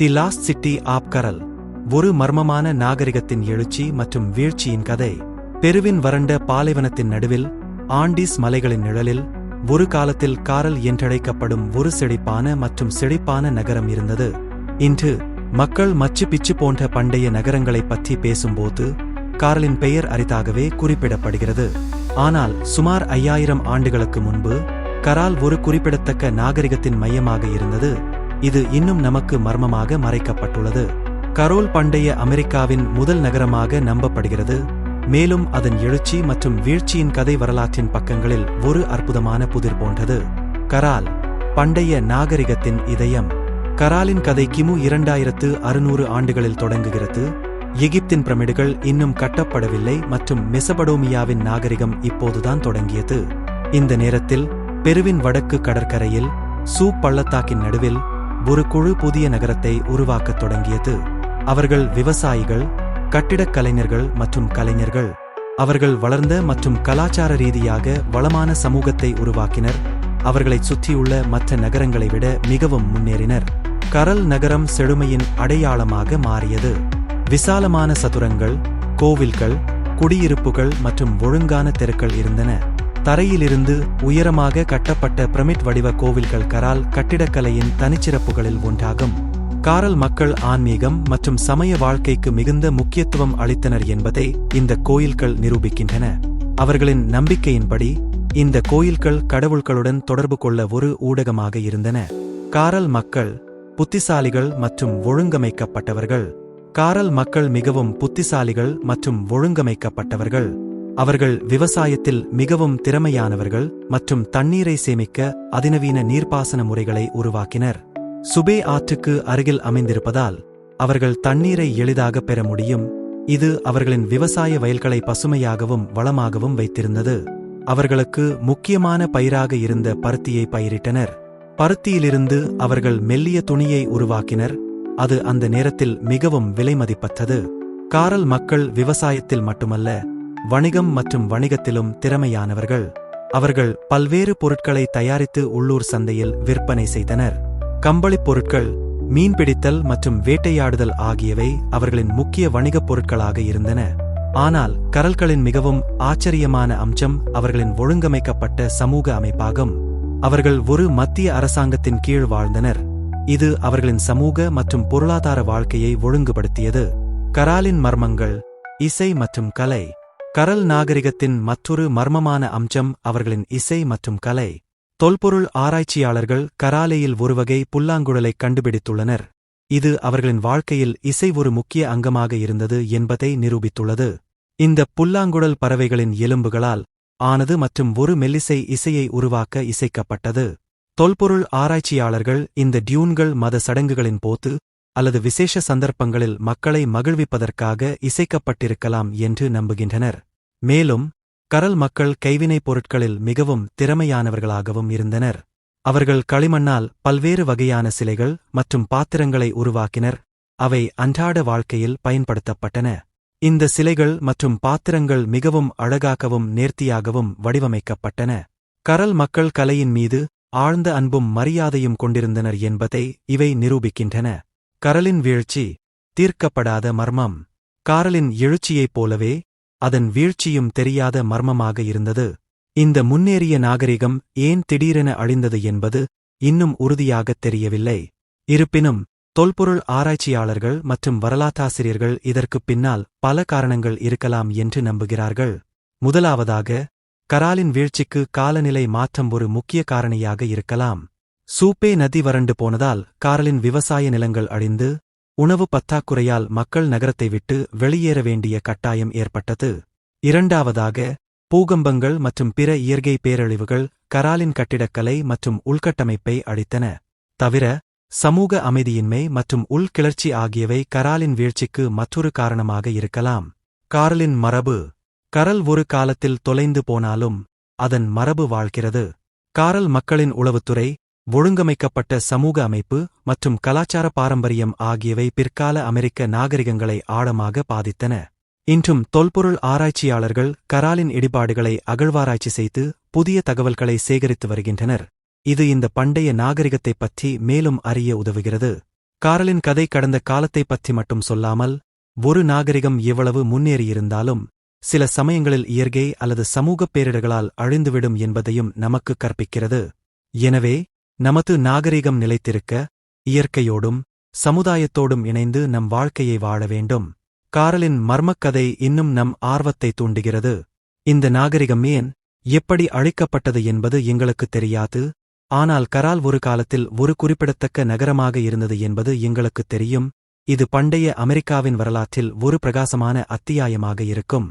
The lost city of Caral ஒரு மர்மமான நாகரிகத்தின் எழுச்சி மற்றும் வீழ்ச்சியின் கதை. பெருவின் வறண்ட பாலைவனத்தின் நடுவில் ஆண்டீஸ் மலைகளின் நிழலில் ஒரு காலத்தில் காரல் என்றழைக்கப்படும் ஒரு செழிப்பான மற்றும் செழிப்பான நகரம் இருந்தது. இன்று மக்கள் மச்சு பிச்சு போன்ற பண்டைய நகரங்களைப் பற்றி பேசும்போது காரலின் பெயர் அரிதாகவே குறிப்பிடப்படுகிறது. ஆனால் சுமார் ஐயாயிரம் ஆண்டுகளுக்கு முன்பு கரால் ஒரு குறிப்பிடத்தக்க நாகரிகத்தின் மையமாக இருந்தது. இது இன்னும் நமக்கு மர்மமாக மறைக்கப்பட்டுள்ளது. கரோல் பண்டைய அமெரிக்காவின் முதல் நகரமாக நம்பப்படுகிறது. மேலும் அதன் எழுச்சி மற்றும் வீழ்ச்சியின் கதை வரலாற்றின் பக்கங்களில் ஒரு அற்புதமான புதிர் போன்றது. கரால் பண்டைய நாகரிகத்தின் இதயம். கராலின் கதை கிமு இரண்டாயிரத்து அறுநூறு ஆண்டுகளில் தொடங்குகிறது. எகிப்தின் பிரமிடுகள் இன்னும் கட்டப்படவில்லை மற்றும் மெசபடோமியாவின் நாகரிகம் இப்போதுதான் தொடங்கியது. இந்த நேரத்தில் பெருவின் வடக்கு கடற்கரையில் சூ பள்ளத்தாக்கின் நடுவில் ஒரு குழு புதிய நகரத்தை உருவாக்கத் தொடங்கியது. அவர்கள் விவசாயிகள் கட்டிடக் கலைஞர்கள் மற்றும் கலைஞர்கள். அவர்கள் வளர்ந்த மற்றும் கலாச்சார ரீதியாக வளமான சமூகத்தை உருவாக்கினர். அவர்களைச் சுற்றியுள்ள மற்ற நகரங்களை விட மிகவும் முன்னேறினர். கரல் நகரம் செழுமையின் அடையாளமாக மாறியது. விசாலமான சதுரங்கள் கோவில்கள் குடியிருப்புகள் மற்றும் ஒழுங்கான தெருக்கள் இருந்தன. தரையிலிருந்து உயரமாக கட்டப்பட்ட பிரமிட் வடிவ கோவில்கள் கரால் கட்டிடக்கலையின் தனிச்சிறப்புகளில் ஒன்றாகும். காரல் மக்கள் ஆன்மீகம் மற்றும் சமய வாழ்க்கைக்கு மிகுந்த முக்கியத்துவம் அளித்தனர் என்பதை இந்த கோயில்கள் நிரூபிக்கின்றன. அவர்களின் நம்பிக்கையின்படி இந்த கோயில்கள் கடவுள்களுடன் தொடர்பு கொள்ள ஒரு ஊடகமாக இருந்தன. காரல் மக்கள் புத்திசாலிகள் மற்றும் ஒழுங்கமைக்கப்பட்டவர்கள். காரல் மக்கள் மிகவும் புத்திசாலிகள் மற்றும் ஒழுங்கமைக்கப்பட்டவர்கள். அவர்கள் விவசாயத்தில் மிகவும் திறமையானவர்கள் மற்றும் தண்ணீரை சேமிக்க அதிநவீன நீர்ப்பாசன முறைகளை உருவாக்கினர். சுபே ஆற்றுக்கு அருகில் அமைந்திருப்பதால் அவர்கள் தண்ணீரை எளிதாக பெற முடியும். இது அவர்களின் விவசாய வயல்களை பசுமையாகவும் வளமாகவும் வைத்திருந்தது. அவர்களுக்கு முக்கியமான பயிராக இருந்த பருத்தியை பயிரிட்டனர். பருத்தியிலிருந்து அவர்கள் மெல்லிய துணியை உருவாக்கினர். அது அந்த நேரத்தில் மிகவும் விலைமதிப்பற்றது காரல் மக்கள் விவசாயத்தில் மட்டுமல்ல வணிகம் மற்றும் வணிகத்திலும் திறமையானவர்கள். அவர்கள் பல்வேறு பொருட்களை தயாரித்து உள்ளூர் சந்தையில் விற்பனை செய்தனர். கம்பளிப் பொருட்கள் மீன்பிடித்தல் மற்றும் வேட்டையாடுதல் ஆகியவை அவர்களின் முக்கிய வணிகப் பொருட்களாக இருந்தன. ஆனால் கரல்களின் மிகவும் ஆச்சரியமான அம்சம் அவர்களின் ஒழுங்கமைக்கப்பட்ட சமூக அமைப்பாகும். அவர்கள் ஒரு மத்திய அரசாங்கத்தின் கீழ் வாழ்ந்தனர். இது அவர்களின் சமூக மற்றும் பொருளாதார வாழ்க்கையை ஒழுங்குபடுத்தியது. கராலின் மர்மங்கள் இசை மற்றும் கலை கரல் நாகரிகத்தின் மற்றொரு மர்மமான அம்சம் அவர்களின் இசை மற்றும் கலை. தொல்பொருள் ஆராய்ச்சியாளர்கள் கராலேயில் ஒருவகை புல்லாங்குழலைக் கண்டுபிடித்துள்ளனர். இது அவர்களின் வாழ்க்கையில் இசை ஒரு முக்கிய அங்கமாக இருந்தது என்பதை நிரூபித்துள்ளது. இந்த புல்லாங்குழல் பறவைகளின் எலும்புகளால் ஆனது மற்றும் ஒரு மெல்லிசை இசையை உருவாக்க இசைக்கப்பட்டது. தொல்பொருள் ஆராய்ச்சியாளர்கள் இந்த டியூன்கள் மத சடங்குகளின் போது அல்லது விசேஷ சந்தர்ப்பங்களில் மக்களை மகிழ்விப்பதற்காக இசைக்கப்பட்டிருக்கலாம் என்று நம்புகின்றனர். மேலும் கரல் மக்கள் கைவினைப் பொருட்களில் மிகவும் திறமையானவர்களாகவும் இருந்தனர். அவர்கள் களிமண்ணால் பல்வேறு வகையான சிலைகள் மற்றும் பாத்திரங்களை உருவாக்கினர். அவை அன்றாட வாழ்க்கையில் பயன்படுத்தப்பட்டன. இந்த சிலைகள் மற்றும் பாத்திரங்கள் மிகவும் அழகாகவும் நேர்த்தியாகவும் வடிவமைக்கப்பட்டன. கரல் மக்கள் கலையின் மீது ஆழ்ந்த அன்பும் மரியாதையும் கொண்டிருந்தனர் என்பதை இவை நிரூபிக்கின்றன. கரலின் வீழ்ச்சி தீர்க்கப்படாத மர்மம். காரலின் எழுச்சியைப் போலவே அதன் வீழ்ச்சியும் தெரியாத மர்மமாக இருந்தது. இந்த முன்னேறிய நாகரிகம் ஏன் திடீரென அழிந்தது என்பது இன்னும் உறுதியாகத் தெரியவில்லை. இருப்பினும் தொல்பொருள் ஆராய்ச்சியாளர்கள் மற்றும் வரலாற்றாசிரியர்கள் இதற்குப் பின்னால் பல காரணங்கள் இருக்கலாம் என்று நம்புகிறார்கள். முதலாவதாக கராலின் வீழ்ச்சிக்கு காலநிலை மாற்றம் ஒரு முக்கிய காரணியாக இருக்கலாம். சூப்பே நதி வறண்டு போனதால் காரலின் விவசாய நிலங்கள் அழிந்து உணவு பத்தாக்குறையால் மக்கள் நகரத்தை விட்டு வெளியேற வேண்டிய கட்டாயம் ஏற்பட்டது. இரண்டாவதாக பூகம்பங்கள் மற்றும் பிற இயற்கை பேரழிவுகள் கராலின் கட்டிடக்கலை மற்றும் உள்கட்டமைப்பை அழித்தன. தவிர சமூக அமைதியின்மை மற்றும் உள்கிளர்ச்சி ஆகியவை கராலின் வீழ்ச்சிக்கு மற்றொரு காரணமாக இருக்கலாம். காரலின் மரபு கரல் ஒரு காலத்தில் தொலைந்து போனாலும் அதன் மரபு வாழ்கிறது. காரல் மக்களின் உளவுத்துறை ஒழுங்கமைக்கப்பட்ட சமூக அமைப்பு மற்றும் கலாச்சார பாரம்பரியம் ஆகியவை பிற்கால அமெரிக்க நாகரிகங்களை ஆழமாக பாதித்தன. இன்றும் தொல்பொருள் ஆராய்ச்சியாளர்கள் கராலின் இடிபாடுகளை அகழ்வாராய்ச்சி செய்து புதிய தகவல்களை சேகரித்து வருகின்றனர். இது இந்த பண்டைய நாகரிகத்தைப் பற்றி மேலும் அறிய உதவுகிறது. காரலின் கதை கடந்த காலத்தைப் பற்றி மட்டும் சொல்லாமல் ஒரு நாகரிகம் எவ்வளவு முன்னேறியிருந்தாலும் சில சமயங்களில் இயற்கை அல்லது சமூகப் பேரிடர்களால் அழிந்துவிடும் என்பதையும் நமக்கு கற்பிக்கிறது. எனவே நமது நாகரிகம் நிலைத்திருக்க இயற்கையோடும் சமுதாயத்தோடும் இணைந்து நம் வாழ்க்கையை வாழ வேண்டும். காரலின் மர்மக்கதை இன்னும் நம் ஆர்வத்தை தூண்டுகிறது. இந்த நாகரிகம் ஏன் எப்படி அழிக்கப்பட்டது என்பது எங்களுக்குத் தெரியாது. ஆனால் கரால் ஒரு காலத்தில் ஒரு குறிப்பிடத்தக்க நகரமாக இருந்தது என்பது எங்களுக்குத் தெரியும். இது பண்டைய அமெரிக்காவின் வரலாற்றில் ஒரு பிரகாசமான அத்தியாயமாக இருக்கும்.